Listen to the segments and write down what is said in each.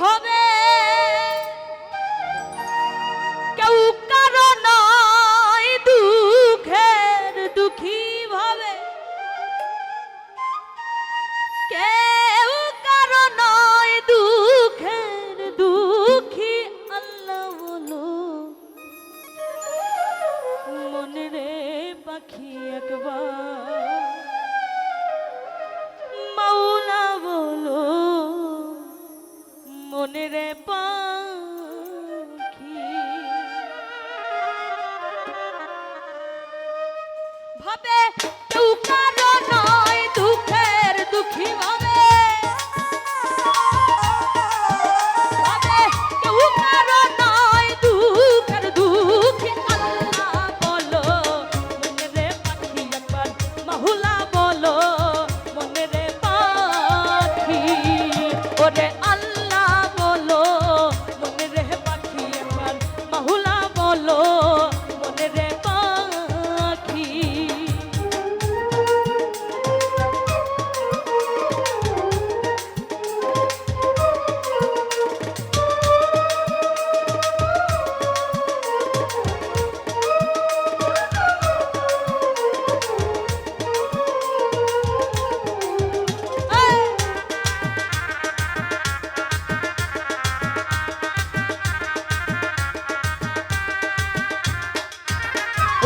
হবে। কেউ কারও নয়, দুঃখের দুঃখী ভাবে। কেউ কারও নয়, দুঃখের দুঃখী আল্লাহ বলো। মনে রে পাখি একবার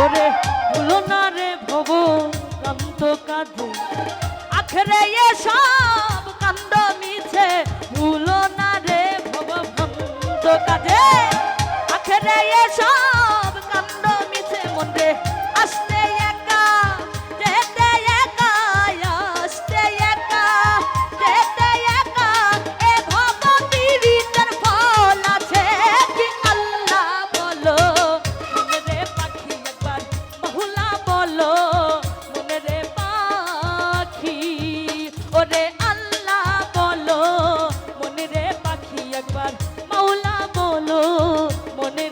ওরে না রে ভব কান্ত কাঁধে। আখরে সব কান্দ মিছে, ভুলো না রে ভব কান্ত কাঁধে। আখরে সব একবার মাওলা বলো মনে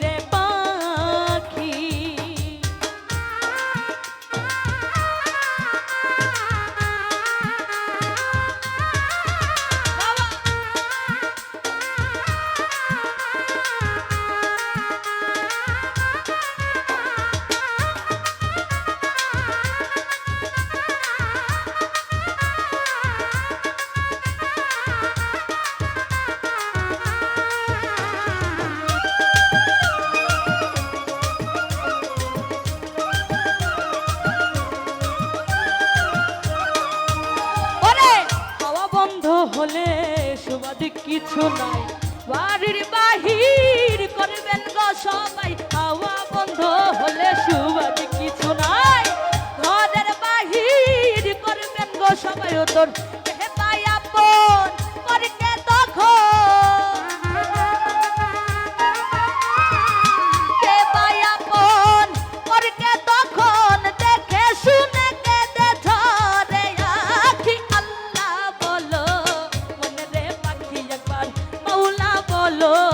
বন্ধ হলে সুবাদ কিছু নাই। বাড়ির বাহির করবেন গো সবাই। হাওয়া বন্ধ হলে সুবাদ কিছু নাই। ঘরের বাহির করবেন গো সবাই। ও তোর Hello.